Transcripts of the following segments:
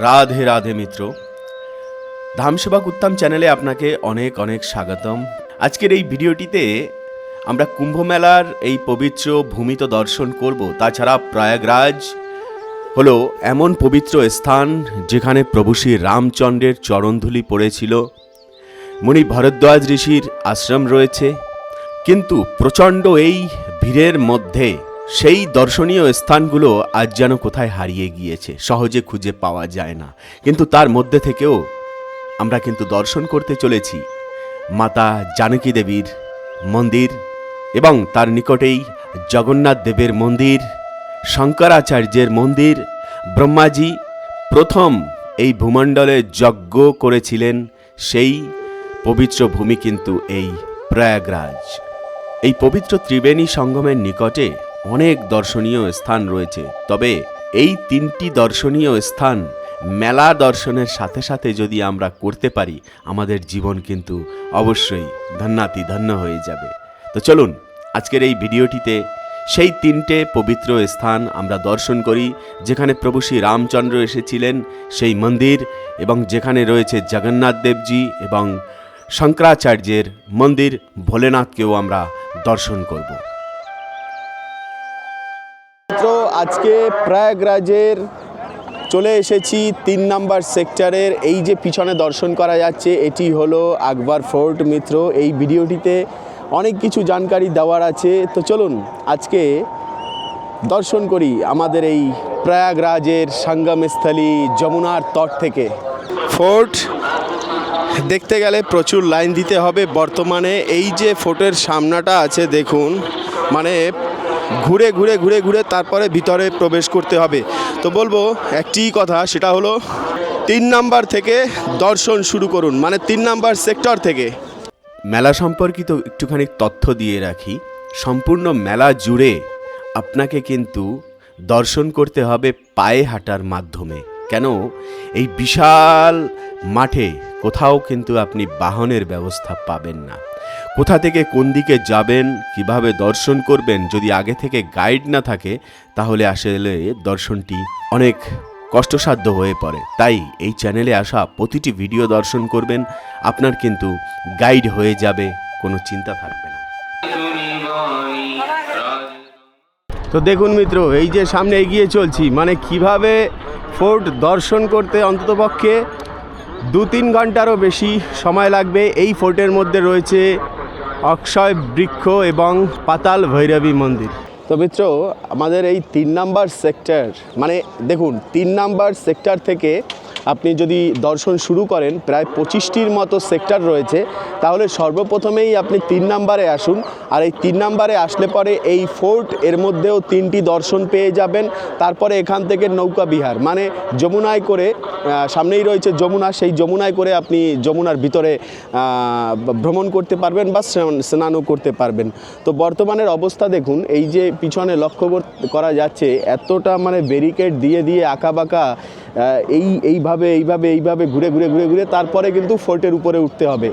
রাধে রাধে মিত্র। ধামসেবক উত্তম চ্যানেলে আপনাকে অনেক অনেক স্বাগতম। আজকের এই ভিডিওটিতে আমরা কুম্ভ মেলার এই পবিত্র ভূমি তো দর্শন করব। তাছাড়া প্রয়াগরাজ হলো এমন পবিত্র স্থান যেখানে প্রভু শ্রী রামচন্দ্রের চরণধুলি পড়েছিল। মুনি ভরদ্বাজ ঋষির আশ্রম রয়েছে। কিন্তু প্রচণ্ড এই ভিড়ের মধ্যে সেই দর্শনীয় স্থানগুলো আজ যেন কোথায় হারিয়ে গিয়েছে, সহজে খুঁজে পাওয়া যায় না। কিন্তু তার মধ্যে থেকেও আমরা কিন্তু দর্শন করতে চলেছি। মাতা জানকী দেবীর মন্দির এবং তার নিকটেই জগন্নাথ দেবের মন্দির, শঙ্করাচার্যের মন্দির, ব্রহ্মাজি প্রথম এই ভূমণ্ডলে যজ্ঞ করেছিলেন সেই পবিত্র ভূমি কিন্তু এই প্রয়াগরাজ। এই পবিত্র ত্রিবেণী সঙ্গমের নিকটে অনেক দর্শনীয় স্থান রয়েছে। তবে এই তিনটি দর্শনীয় স্থান মেলা দর্শনের সাথে সাথে যদি আমরা করতে পারি, আমাদের জীবন কিন্তু অবশ্যই ধন্যাতি ধন্য হয়ে যাবে। তো চলুন, আজকের এই ভিডিওটিতে সেই তিনটে পবিত্র স্থান আমরা দর্শন করি, যেখানে প্রভু শ্রী রামচন্দ্র এসেছিলেন, সেই মন্দির এবং যেখানে রয়েছে জগন্নাথ দেবজি এবং শঙ্করাচার্যের মন্দির, ভোলেনাথকেও আমরা দর্শন করব। আজকে প্রয়াগরাজের চলে এসেছি তিন নাম্বার সেক্টরের। এই যে পিছনে দর্শন করা যাচ্ছে, এটি হলো আকবর ফোর্ট মিত্র। এই ভিডিওটিতে অনেক কিছু জানকারি দেওয়ার আছে। তো চলুন, আজকে দর্শন করি আমাদের এই প্রয়াগরাজের সঙ্গমস্থলী যমুনার তট থেকে। ফোর্ট দেখতে গেলে প্রচুর লাইন দিতে হবে। বর্তমানে এই যে ফোর্টের সামনাটা আছে, দেখুন মানে ঘুরে ঘুরে ঘুরে ঘুরে তারপরে ভিতরে প্রবেশ করতে হবে। তো বলব, একটি কথা, সেটা হলো, তিন নাম্বার থেকে দর্শন শুরু করুন মানে তিন নাম্বার সেক্টর থেকে। মেলা সম্পর্কিত একটুখানি তথ্য দিয়ে রাখি। সম্পূর্ণ মেলা জুড়ে আপনাকে কিন্তু দর্শন করতে হবে পায়ে হাঁটার মাধ্যমে। কেন? এই বিশাল মাঠে কোথাও কিন্তু আপনি বাহনের ব্যবস্থা পাবেন না। কোথা থেকে কোন দিকে যাবেন, কীভাবে দর্শন করবেন, যদি আগে থেকে গাইড না থাকে, তাহলে আসলে দর্শনটি অনেক কষ্টসাধ্য হয়ে পড়ে। তাই এই চ্যানেলে আসা প্রতিটি ভিডিও দর্শন করবেন, আপনার কিন্তু গাইড হয়ে যাবে, কোনো চিন্তা থাকবে না। তো দেখুন মিত্র, এই যে সামনে এগিয়ে চলছি মানে কীভাবে ফোর্ট দর্শন করতে অন্ততপক্ষে দু তিন ঘন্টারও বেশি সময় লাগবে, এই ফোর্টের মধ্যে রয়েছে অক্ষয় বৃক্ষ এবং পাতাল ভৈরবী মন্দির। তো মিত্র, আমাদের এই তিন নাম্বার সেক্টর মানে দেখুন, তিন নাম্বার সেক্টর থেকে আপনি যদি দর্শন শুরু করেন, প্রায় পঁচিশটির মতো সেক্টর রয়েছে, তাহলে সর্বপ্রথমেই আপনি তিন নাম্বারে আসুন। আর এই তিন নাম্বারে আসলে পরে এই ফোর্ট, এর মধ্যেও তিনটি দর্শন পেয়ে যাবেন। তারপরে এখান থেকে নৌকা বিহার মানে যমুনায় করে সামনেই রয়েছে যমুনা, সেই যমুনায় করে আপনি যমুনার ভিতরে ভ্রমণ করতে পারবেন বা স্নান- স্নানও করতে পারবেন। তো বর্তমানের অবস্থা দেখুন, এই যে পিছনে লক্ষ্য করা যাচ্ছে, এতটা মানে ব্যারিকেড দিয়ে দিয়ে আঁকা বাঁকা এই, এইভাবে এইভাবে এইভাবে ঘুরে ঘুরে ঘুরে ঘুরে তারপরে কিন্তু ফোর্টের উপরে উঠতে হবে।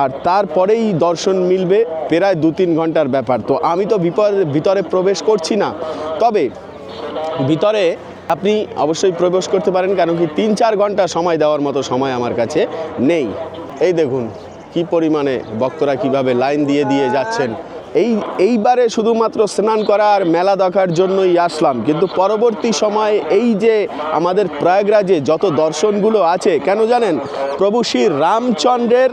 আর তারপরেই দর্শন মিলবে প্রায় দু তিন ঘণ্টার ব্যাপার। তো আমি তো ভিতরে প্রবেশ করছি না। তবে ভিতরে আপনি অবশ্যই প্রবেশ করতে পারেন কেন কি তিন চার ঘণ্টা সময় দেওয়ার মতো সময় আমার কাছে নেই। এই দেখুন, কি পরিমাণে ভক্তরা কীভাবে লাইন দিয়ে দিয়ে যাচ্ছেন। এই, এইবারে শুধুমাত্র স্নান করার মেলা দেখার জন্যই আসলাম। কিন্তু পরবর্তী সময় এই যে আমাদের প্রয়াগরাজে যত দর্শনগুলো আছে, কেন জানেন? প্রভু শ্রী রামচন্দ্রের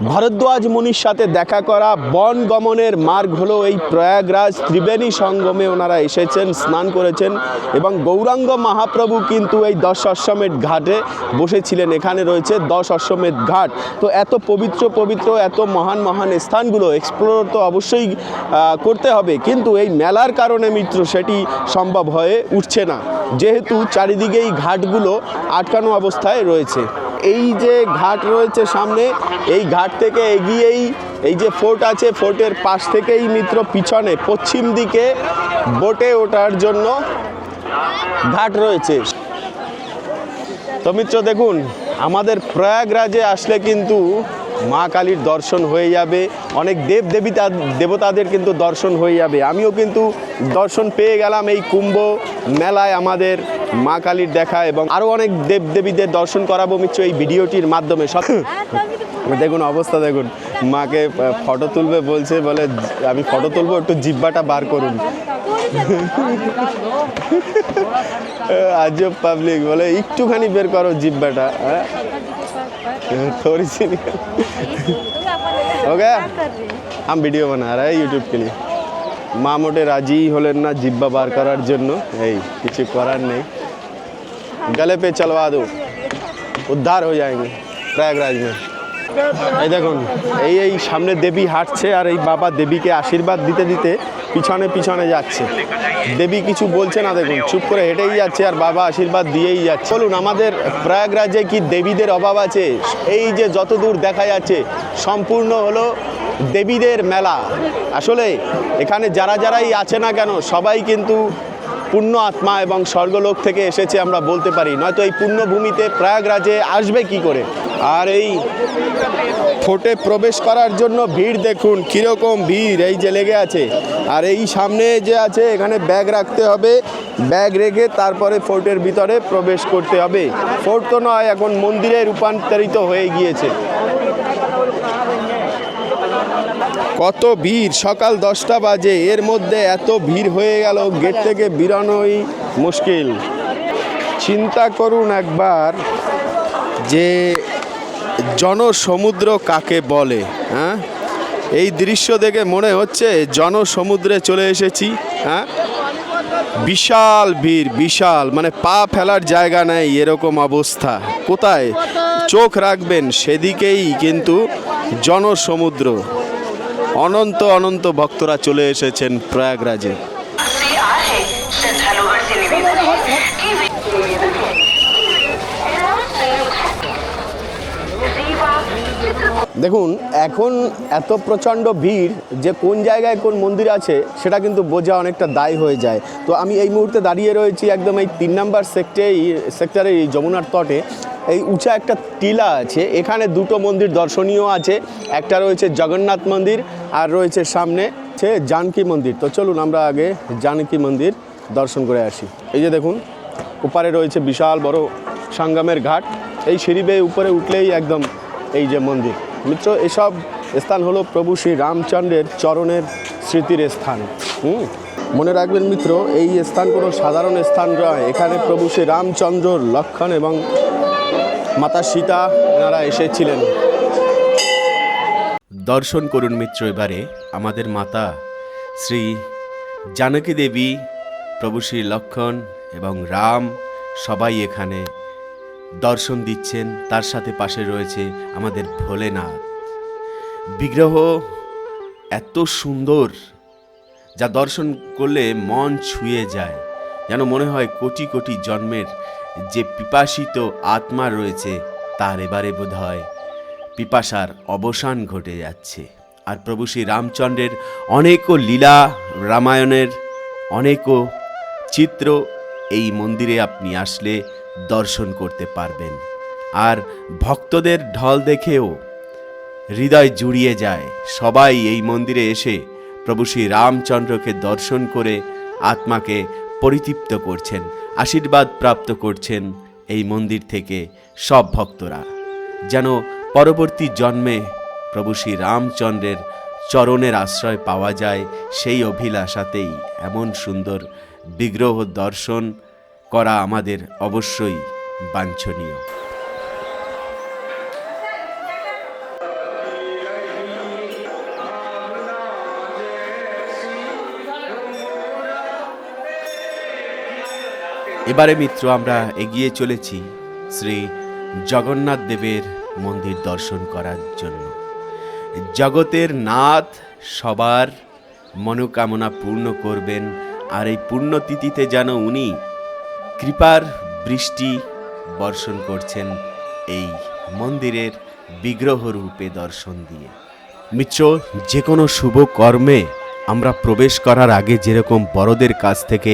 ভরদ্বাজ মুনির সাথে দেখা করা বন গমনের মার্গ হলো এই প্রয়াগরাজ ত্রিবেণী সঙ্গমে ওনারা এসেছেন, স্নান করেছেন এবং গৌরাঙ্গ মহাপ্রভু কিন্তু এই দশ অশ্বমেধ ঘাটে বসেছিলেন। এখানে রয়েছে দশ অশ্বমেধ ঘাট। তো এত পবিত্র পবিত্র, এত মহান মহান স্থানগুলো এক্সপ্লোর তো অবশ্যই করতে হবে। কিন্তু এই মেলার কারণে মিত্র, সেটি সম্ভব হয়ে উঠছে না। যেহেতু চারিদিকেই ঘাটগুলো আটকানো অবস্থায় রয়েছে। এই যে ঘাট রয়েছে সামনে, এই ঘাট থেকে এগিয়েই এই যে ফোর্ট আছে, ফোর্টের পাশ থেকেই মিত্র পিছনে, পশ্চিম দিকে বোটে ওঠার জন্য ঘাট রয়েছে। তো মিত্র, দেখুন, আমাদের প্রয়াগরাজে আসলে কিন্তু মা কালীর দর্শন হয়ে যাবে। অনেক দেব দেবীতা দেবতাদের কিন্তু দর্শন হয়ে যাবে। আমিও কিন্তু দর্শন পেয়ে গেলাম এই কুম্ভ মেলায় আমাদের মা কালীর দেখা এবং আরও অনেক দেব দেবীদের দর্শন করাবো মিত্র এই ভিডিওটির মাধ্যমে। সব দেখুন অবস্থা দেখুন। মাকে ফটো তুলবে বলছে বলে আমি ফটো তুলবো একটু জিব্বাটা বার করুন। আজব পাবলিক বলে একটুখানি বের করো জিব্বাটা হ্যাঁ? थोड़ी सी निकल हो गया हम वीडियो बना रहे हैं यूट्यूब के लिए মা মোটে রাজি হলেন না জিব্বা বার করার জন্য এই কিছু করার নেই গলে পে চলবা দো উদ্ধার হয়ে যায় প্রয়াগরাজ মে এই দেখুন এই এই সামনে দেবী হাঁটছে আর এই বাবা দেবীকে আশীর্বাদ দিতে দিতে পিছনে পিছনে যাচ্ছে। দেবী কিছু বলছে না, দেখুন, চুপ করে হেঁটেই যাচ্ছে আর বাবা আশীর্বাদ দিয়েই যাচ্ছে। বলুন, আমাদের প্রয়াগরাজে কি দেবীদের অভাব আছে? এই যে যত দূর দেখা যাচ্ছে, সম্পূর্ণ হলো দেবীদের মেলা। আসলে এখানে যারা যারাই আছে না কেন, সবাই কিন্তু পুণ্য আত্মা এবং স্বর্গলোক থেকে এসেছে আমরা বলতে পারি। নয়তো এই পুণ্যভূমিতে প্রয়াগরাজে আসবে কি করে? আর এই ফোর্টে প্রবেশ করার জন্য ভিড় দেখুন, কীরকম ভিড়, এই যে লেগে আছে। আর এই সামনে যে আছে, এখানে ব্যাগ রাখতে হবে। ব্যাগ রেখে তারপরে ফোর্টের ভিতরে প্রবেশ করতে হবে। ফোর্ট তো নয়, এখন মন্দিরে রূপান্তরিত হয়ে গিয়েছে। কত ভিড়, সকাল দশটা বাজে, এর মধ্যে এত ভিড় হয়ে গেল, গেট থেকে বেরোনোই মুশকিল। চিন্তা করুন একবার যে জনসমুদ্র কাকে বলে হ্যাঁ? এই দৃশ্য দেখে মনে হচ্ছে জনসমুদ্রে চলে এসেছি হ্যাঁ? বিশাল ভিড়, বিশাল মানে পা ফেলার জায়গা নেই এরকম অবস্থা। কোথায়? চোখ রাখবেন, সেদিকেই কিন্তু জনসমুদ্র। অনন্ত অনন্ত ভক্তরা চলে এসেছেন প্রয়াগরাজে। দেখুন, এখন এত প্রচণ্ড ভিড় যে কোন জায়গায় কোন মন্দির আছে, সেটা কিন্তু বোঝা অনেকটা দায় হয়ে যায়। তো আমি এই মুহূর্তে দাঁড়িয়ে রয়েছি একদম এই তিন নম্বর সেক্টরে সেক্টরে এই যমুনার তটে। এই উঁচা একটা টিলা আছে, এখানে দুটো মন্দির দর্শনীয় আছে। একটা রয়েছে জগন্নাথ মন্দির, আর রয়েছে সামনে হচ্ছে জানকী মন্দির। তো চলুন আমরা আগে জানকী মন্দির দর্শন করে আসি। এই যে দেখুন, ওপারে রয়েছে বিশাল বড় সঙ্গমের ঘাট। এই সিঁড়ি বেয়ে উপরে উঠলেই একদম এই যে মন্দির। মিত্র, এসব স্থান হলো প্রভু শ্রী রামচন্দ্রের চরণের স্মৃতির স্থান। হুম? মনে রাখবেন মিত্র, এই স্থান কোনো সাধারণ স্থান নয়। এখানে প্রভু শ্রী রামচন্দ্র লক্ষণ এবং মাতা সীতা এনারা এসেছিলেন। দর্শন করুন মিত্র এবারে আমাদের মাতা শ্রী জানকী দেবী, প্রভু শ্রী লক্ষণ এবং রাম সবাই এখানে দর্শন দিচ্ছেন, তার সাথে পাশে রয়েছে আমাদের ভোলেনাথ। বিগ্রহ এত সুন্দর, যা দর্শন করলে মন ছুঁয়ে যায়। যেন মনে হয় কোটি কোটি জন্মের যে পিপাসিত আত্মা রয়েছে, তার এবারে বোধ হয় পিপাসার অবসান ঘটে যাচ্ছে। আর প্রভু শ্রী রামচন্দ্রের অনেকও লীলা, রামায়ণের অনেকও চিত্র এই মন্দিরে আপনি আসলে দর্শন করতে পারবেন। আর ভক্তদের ঢল দেখেও হৃদয় জুড়িয়ে যায়। সবাই এই মন্দিরে এসে প্রভু শ্রী রামচন্দ্রকে দর্শন করে আত্মাকে পরিতৃপ্ত করছেন, আশীর্বাদ প্রাপ্ত করছেন এই মন্দির থেকে সব ভক্তরা। যেন পরবর্তী জন্মে প্রভু শ্রী রামচন্দ্রের চরণের আশ্রয় পাওয়া যায়, সেই অভিলাষাতেই এমন সুন্দর বিগ্রহ দর্শন করা আমাদের অবশ্যই বাঞ্ছনীয়। এবারে মিত্র, আমরা এগিয়ে চলেছি শ্রী জগন্নাথ দেবের মন্দির দর্শন করার জন্য। জগতের নাথ সবার মনোকামনা পূর্ণ করবেন, আর এই পুণ্যতিথিতে যেন উনি কৃপার বৃষ্টি বর্ষণ করছেন এই মন্দিরের বিগ্রহ রূপে দর্শন দিয়ে। মিত্র, যে কোনো শুভ কর্মে আমরা প্রবেশ করার আগে যেরকম বড়দের কাছ থেকে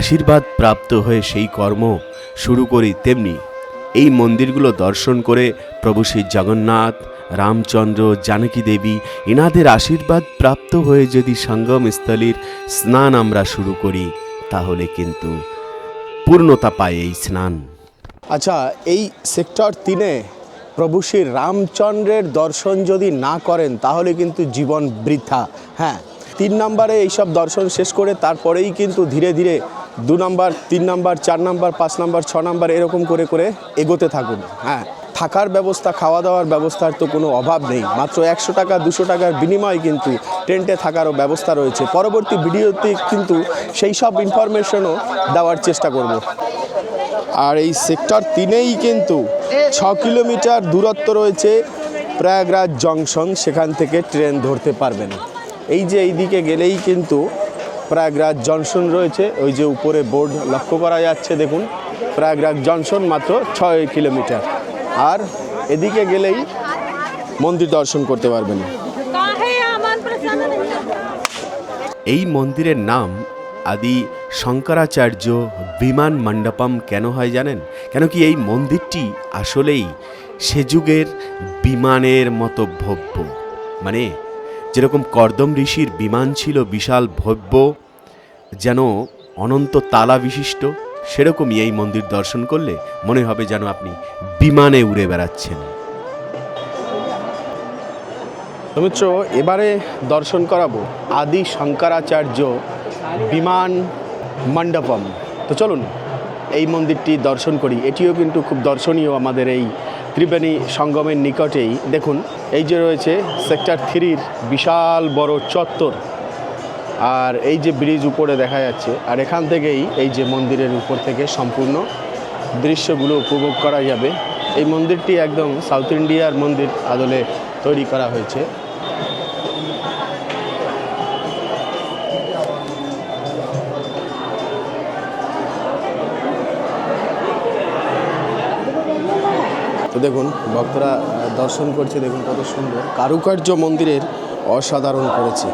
আশীর্বাদ প্রাপ্ত হয়ে সেই কর্ম শুরু করি, তেমনি এই মন্দিরগুলো দর্শন করে প্রভু শ্রী জগন্নাথ, রামচন্দ্র, জানকী দেবী এনাদের আশীর্বাদ প্রাপ্ত হয়ে যদি সঙ্গমস্থলীর স্নান আমরা শুরু করি, তাহলে কিন্তু পূর্ণতা পায় এই স্নান। আচ্ছা এই সেক্টর তিনে প্রভু শ্রী রামচন্দ্রের দর্শন যদি না করেন, তাহলে কিন্তু জীবন বৃথা। হ্যাঁ তিন নম্বরে এইসব দর্শন শেষ করে তারপরেই কিন্তু ধীরে ধীরে দু নম্বর, তিন নম্বর, চার নম্বর, পাঁচ নম্বর, ছ নম্বর, এরকম করে করে এগোতে থাকুন। হ্যাঁ থাকার ব্যবস্থা, খাওয়া দাওয়ার ব্যবস্থার তো কোনো অভাব নেই। মাত্র একশো টাকা, দুশো টাকার বিনিময়ে কিন্তু টেন্টে থাকারও ব্যবস্থা রয়েছে। পরবর্তী ভিডিওতে কিন্তু সেই সব ইনফরমেশনও দেওয়ার চেষ্টা করব। আর এই সেক্টর তিনেই কিন্তু ছ কিলোমিটার দূরত্ব রয়েছে প্রয়াগরাজ জংশন, সেখান থেকে ট্রেন ধরতে পারবেন। এই যে এইদিকে গেলেই কিন্তু প্রয়াগরাজ জংশন রয়েছে। ওই যে উপরে বোর্ড লক্ষ্য করা যাচ্ছে, দেখুন। প্রয়াগরাজ জংশন মাত্র ছয় কিলোমিটার। আর এদিকে গেলেই মন্দির দর্শন করতে পারবেন। এই মন্দিরের নাম আদি শঙ্করাচার্য বিমান মণ্ডপম কেন হয় জানেন? কেন কি এই মন্দিরটি আসলেই সে যুগের বিমানের মতো ভব্য? মানে যেরকম কর্দম ঋষির বিমান ছিল বিশাল ভব্য যেন অনন্ত তালা বিশিষ্ট সেরকমই এই মন্দির দর্শন করলে মনে হবে যেন আপনি বিমানে উড়ে বেড়াচ্ছেন। মিত্র এবারে দর্শন করাবো আদি শঙ্করাচার্য বিমান মণ্ডপম। তো চলুন, এই মন্দিরটি দর্শন করি। এটিও কিন্তু খুব দর্শনীয় আমাদের এই ত্রিবেণী সঙ্গমের নিকটেই। দেখুন, এই যে রয়েছে সেক্টর থ্রির বিশাল বড় চত্বর। আর এই যে ব্রিজ উপরে দেখা যাচ্ছে, আর এখান থেকেই এই যে মন্দিরের উপর থেকে সম্পূর্ণ দৃশ্যগুলো উপভোগ করা যাবে। এই মন্দিরটি একদম সাউথ ইন্ডিয়ার মন্দির আদলে তৈরি করা হয়েছে। তো দেখুন, ভক্তরা দর্শন করছে, দেখুন কত সুন্দর। কারুকার্য মন্দিরের অসাধারণ করেছে।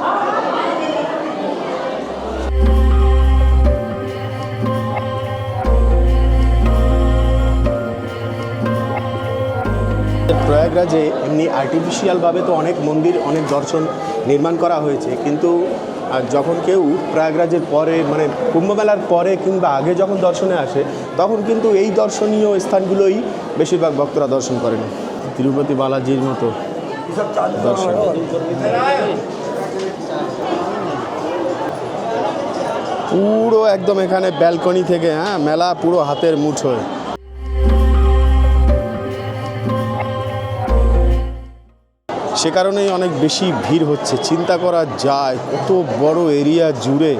প্রয়াগরাজে এমনি আর্টিফিশিয়ালভাবে তো অনেক মন্দির অনেক দর্শন নির্মাণ করা হয়েছে। কিন্তু আর যখন কেউ প্রয়াগরাজের পরে মানে কুম্ভমেলার পরে কিংবা আগে যখন দর্শনে আসে তখন কিন্তু এই দর্শনীয় স্থানগুলোই বেশিরভাগ ভক্তরা দর্শন করেন। তিরুপতি বালাজির মতো দর্শন। পুরো একদম এখানে ব্যালকনি থেকে হ্যাঁ মেলা পুরো হাতের মুঠোয়। সে কারণেই অনেক বেশি ভিড় হচ্ছে। চিন্তা করা যায় কত বড় এরিয়া জুড়ে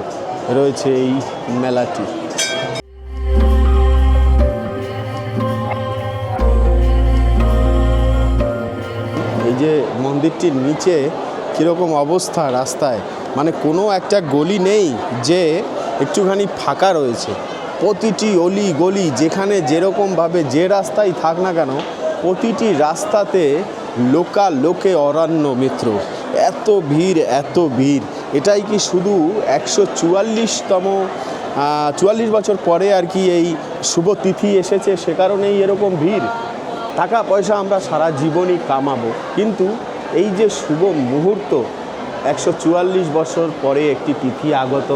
রয়েছে এই মেলাটি। এই যে মন্দিরটির নিচে কীরকম অবস্থা রাস্তায় মানে কোনো একটা গলি নেই যে একটুখানি ফাঁকা রয়েছে। প্রতিটি অলি গলি যেখানে যেরকমভাবে যে রাস্তায় থাক না কেন, প্রতিটি রাস্তাতে লোকা লোকে অরণ্য মিত্র। এত ভিড় এত ভিড়। এটাই কি শুধু একশো চুয়াল্লিশতম চুয়াল্লিশ বছর পরে আর কি এই শুভ তিথি এসেছে? সে কারণেই এরকম ভিড়। টাকা, পয়সা আমরা সারা জীবনই কামাবো। কিন্তু এই যে শুভ মুহূর্ত, একশো চুয়াল্লিশ বছর পরে একটি তিথি আগত,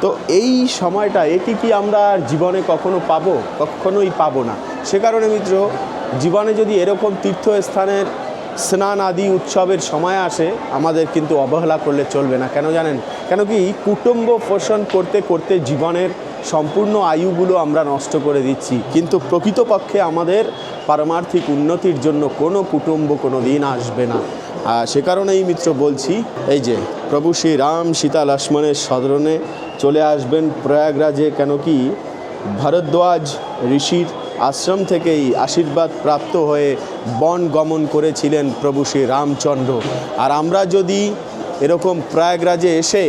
তো এই সময়টা এটি কি আমরা জীবনে কখনো পাবো? কখনোই পাবো না। সে কারণে মিত্র জীবনে যদি এরকম তীর্থস্থানের স্নান আদি উৎসবের সময় আসে, আমাদের কিন্তু অবহেলা করলে চলবে না। কেন জানেন? কেন কি কুটুম্ব পোষণ করতে করতে জীবনের সম্পূর্ণ আয়ুগুলো আমরা নষ্ট করে দিচ্ছি। কিন্তু প্রকৃতপক্ষে আমাদের পারমার্থিক উন্নতির জন্য কোনো কুটুম্ব কোনো দিন আসবে না। আর সে কারণেই মিত্র বলছি, এই যে প্রভু শ্রী রাম সীতা লক্ষ্মণের সদরণে চলে আসবেন প্রয়াগরাজে। কেন কি ভরদ্বাজ ঋষির আশ্রম থেকেই আশীর্বাদ প্রাপ্ত হয়ে বন গমন করেছিলেন প্রভু শ্রী রামচন্দ্র। আর আমরা যদি এরকম প্রয়াগরাজে এসে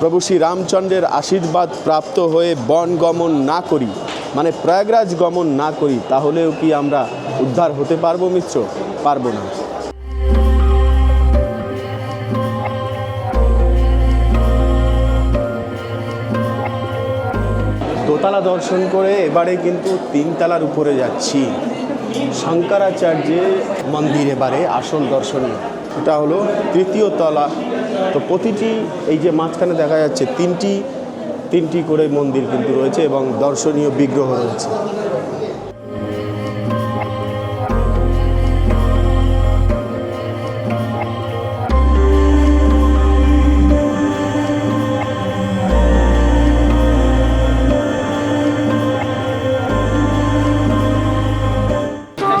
প্রভু শ্রী রামচন্দ্রের আশীর্বাদ প্রাপ্ত হয়ে বন গমন না করি মানে প্রয়াগরাজ গমন না করি, তাহলেও কি আমরা উদ্ধার হতে পারব মিত্র? পারব না। দোতলা দর্শন করে এবারে কিন্তু তিনতলার উপরে যাচ্ছি। শঙ্করাচার্যের মন্দির এবারে আসল দর্শনীয় এটা হলো তৃতীয় তলা। তো প্রতিটি এই যে মাঝখানে দেখা যাচ্ছে তিনটি তিনটি করে মন্দির কিন্তু রয়েছে এবং দর্শনীয় বিগ্রহ রয়েছে।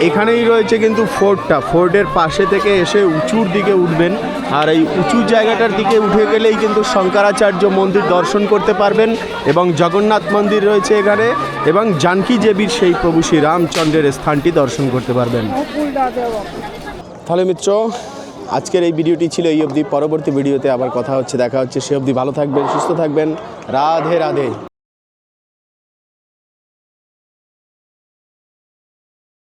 এখানেই রয়েছে কিন্তু ফোর্টটা। ফোর্টের পাশে থেকে এসে উঁচুর দিকে উঠবেন। আর এই উঁচু জায়গাটার দিকে উঠে গেলেই কিন্তু শঙ্করাচার্য মন্দির দর্শন করতে পারবেন এবং জগন্নাথ মন্দির রয়েছে এখানে এবং জানকী দেবীর সেই প্রভু শ্রী রামচন্দ্রের স্থানটি দর্শন করতে পারবেন। তাহলে মিত্র, আজকের এই ভিডিওটি ছিল এই অবধি। পরবর্তী ভিডিওতে আবার কথা হচ্ছে, দেখা হচ্ছে। সে অবধি ভালো থাকবেন, সুস্থ থাকবেন। রাধে রাধে।